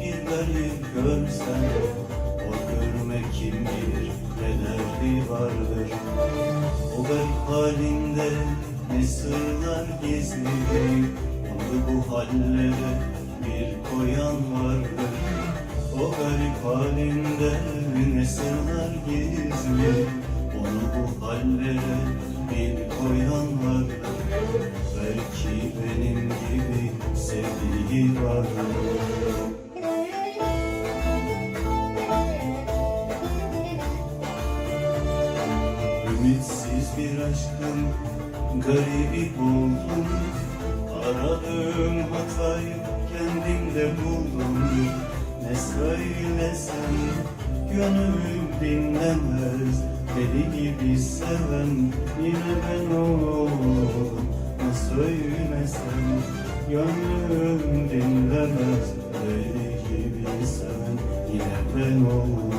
bir garip görsen Hor görme kim bilir ne derdi vardır. O garip halinde ne sırlar gizli Onu bu hallere bir koyan vardır. O garip halinde ne sırlar gizli Onu bu hallere bir koyan vardır. Belki benim gibi sevdiği vardır Ümitsiz bir aşkın garibi buldum. Aradığım hatayı kendimde buldum. Ne söylesem gönül dinlemez. Deli gibi seven yine ben oldum. Ne söylesem gönlüm dinlemez. Deli gibi seven yine ben oldum.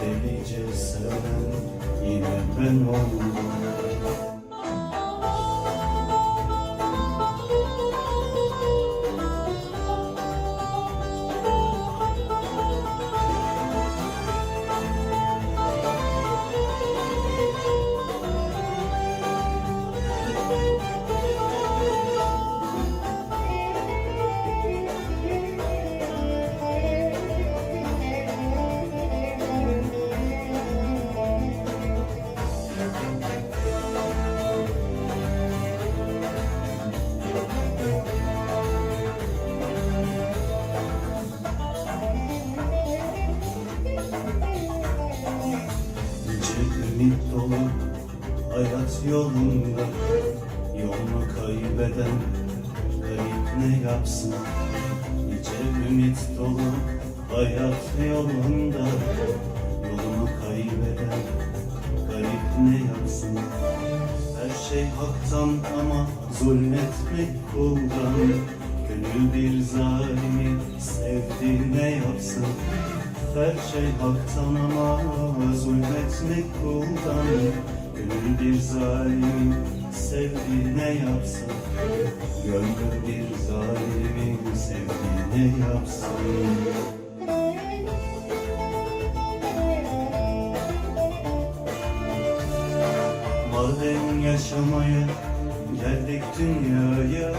Delice seven yine ben oldum ümit dolu hayat yolunda Yolunu kaybeden garip ne yapsın? Nice ümit dolu hayat yolunda Yolunu kaybeden garip ne yapsın? Her şey haktan ama zulmetmek kuldan. Gönül bir zalimi sevdi ne yapsın her şey haktan ama zulmetmek kuldan. Gönül bir zalim sevdi ne yapsın. Gönül bir zalimi sevdi ne yapsın. Madem yaşamaya geldik dünyaya.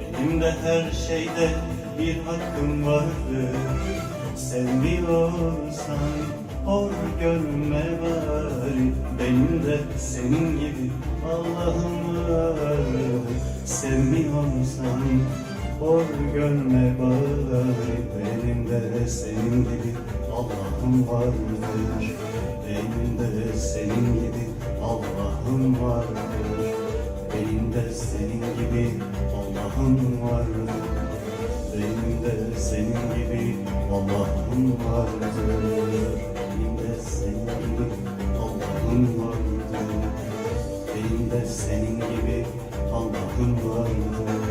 Benim de her şeyde bir hakkım vardı Sevmiyorsan hor görme bari. Benim de senin gibi Allah'ım var Sevmiyorsan hor görme bari. Benim de senin gibi Allah'ım vardır. Benim de senin gibi Allah'ım vardır. Benim de senin gibi Allah'ım vardır benim de senin gibi Allah'ım vardır. Benim de senin gibi Allah'ım vardır. Benim de senin gibi Allah'ım vardır